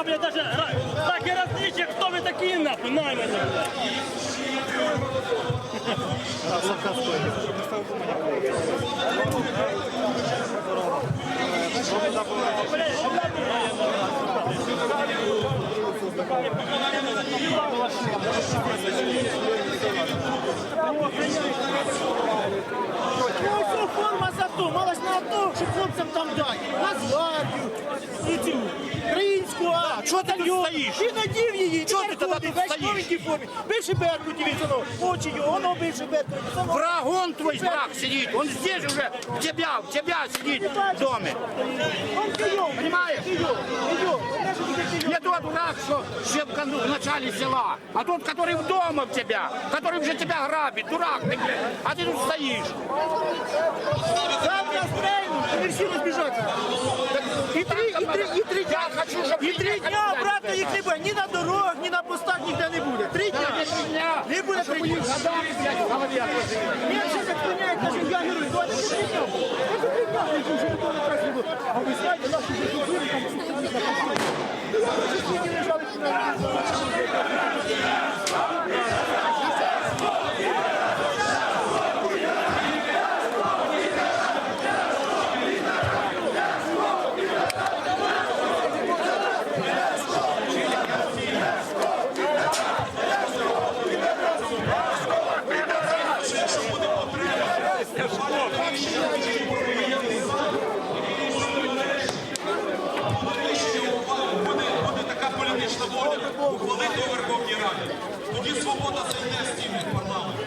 нема, блядь, даже так і различия, хто ви такі, нахуй, наймені. Форма за то, мала на то, що хлопцям там дати. чого ти тут батальйон. стоїш? Ти надів її, Чого тепер ти тоді ходить, тут весь в стоїш? новенькій формі. Бивший Беркут, він воно, очі його, воно бивший Беркут. воно. Враг, он твой враг сидит. Он здесь уже, в тебя, в тебя сидит в доме. Он кийов, Понимаешь? кийов, кийов. Одне, що таке кийов. Не тот враг, что ще в кон- в начале села, а тот, который в дома в тебя, который уже тебя грабит, дурак ты, блядь. А ты тут стоишь. Завтра стрельну, і всі розбіжаться. Три, і три, дня. Я хочу, щоб І три дня обратно їх не буде. Ні на дорогах, ні на постах ніде не буде. Три дня. Не буде три дня. Я. Ще заклиняє, каже, я говорю, Давайте три дня. Це три дня, ніхто не працює. А ви знаєте, наші вже там слухали на пості. Вже скільки лежали на буде, така політична воля ухвалити у Верховній Раді. Тоді свобода зайде з цим парламент.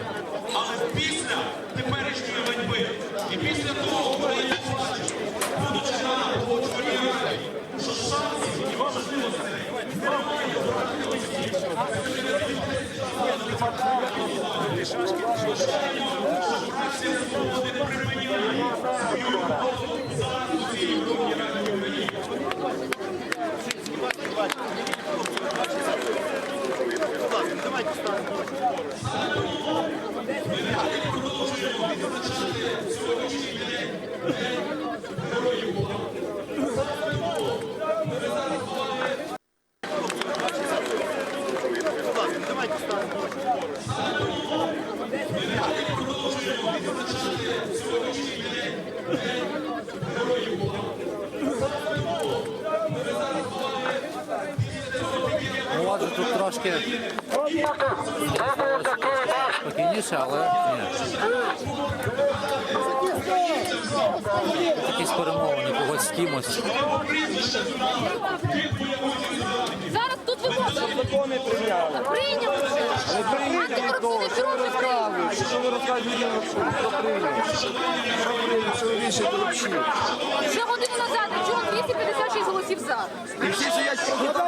Але після теперішньої ганьби і після того, коли я бачу, будучи на погоджувальній раді, що шансів і можливостей Ну, отже, тут трошки спокійніше, але ні. Якісь перемовини когось з кимось. Зараз тут. Закони прийняли. Антикорупційний бюро вже прийняли. Що ви розказуєте, що прийняли? Що що вішаєте взагалі? Ще годину назад чого 256 голосів за. І всі сидять проти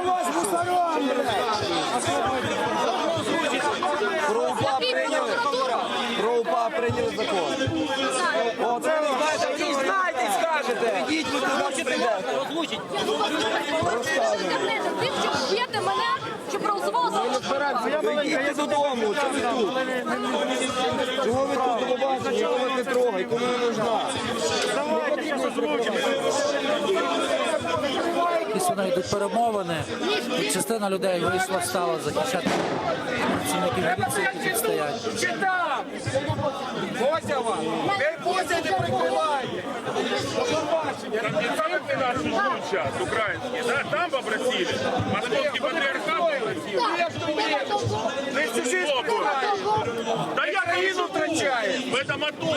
прийняли закон. О, це ви знаєте, ви знаєте і скажете. Ідіть, ви туди прийдете. Інтернетом. Ви що б'єте мене, що проголосувала за? Їдьте додому, це ви тут. Чого ви тут побачення, нікого вас не трогай, кому не нужна. Якісь вони йдуть перемовини. І частина людей вийшла, стала захищати працівників міліції, які тут стоять. Чи там? Козя не прикриває. Бося не наш ждут час, український. да? Там попросили. Московський патріархат попросил. Так, Ви чужі Да я країну втрачаю. в этом АТО.